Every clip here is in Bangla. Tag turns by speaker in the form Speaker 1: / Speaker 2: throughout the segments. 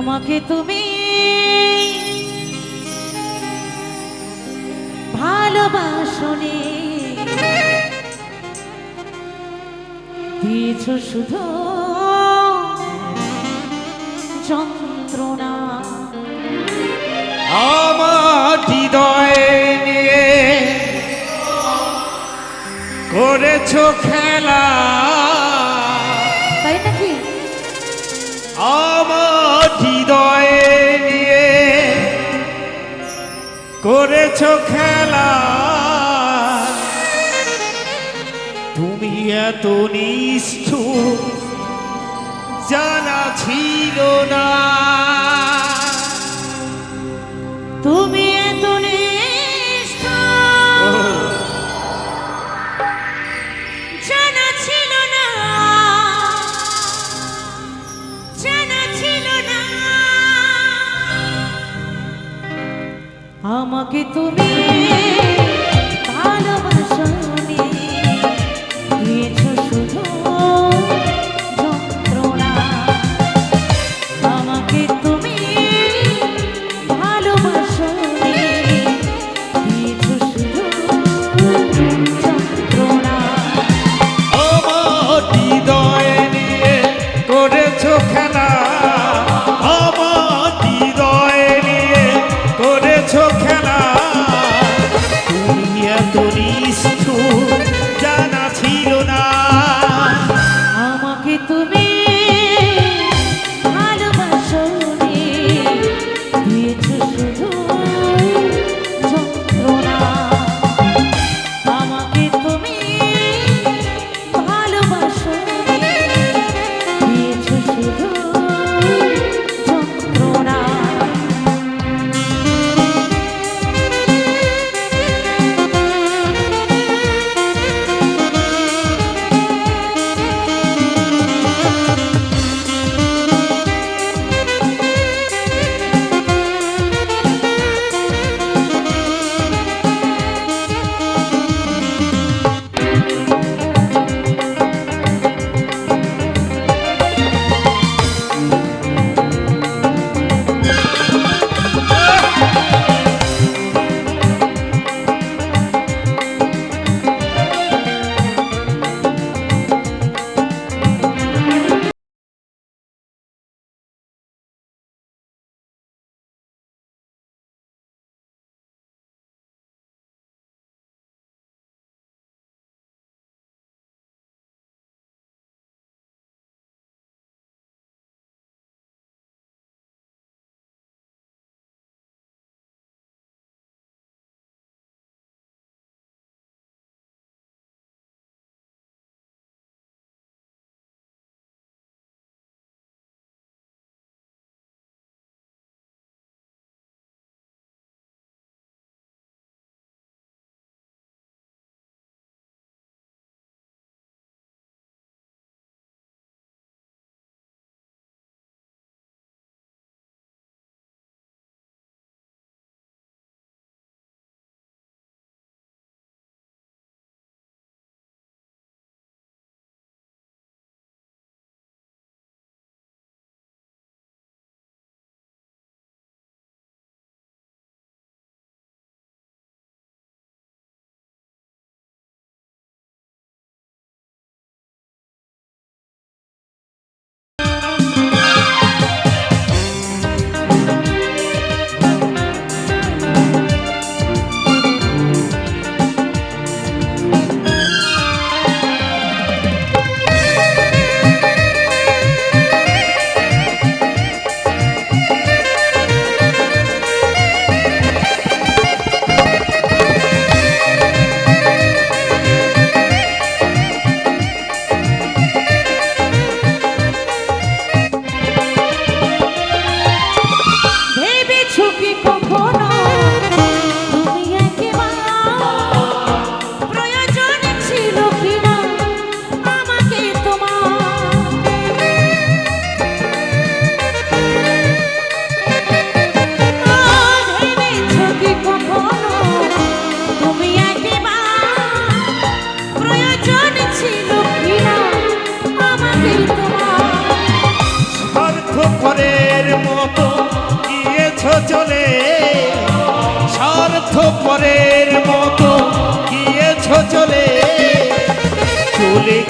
Speaker 1: আমাকে তুমি ভালোবাসনি দিয়েছ শুধু যন্ত্রণা।
Speaker 2: আমার হৃদয়ে নিয়ে করেছ খেলা।
Speaker 1: তাই নাকি?
Speaker 2: আমার করেছ খেলা। তুমি এত নিষ্ঠুর জানা ছিল না।
Speaker 1: তুমি আমাকে তুমি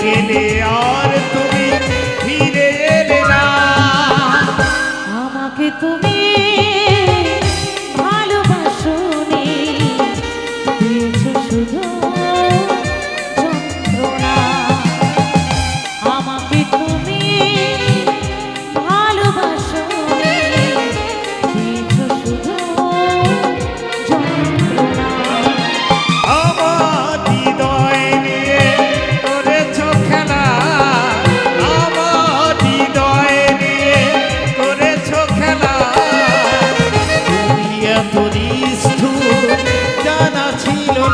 Speaker 2: இனியார்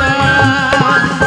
Speaker 2: না।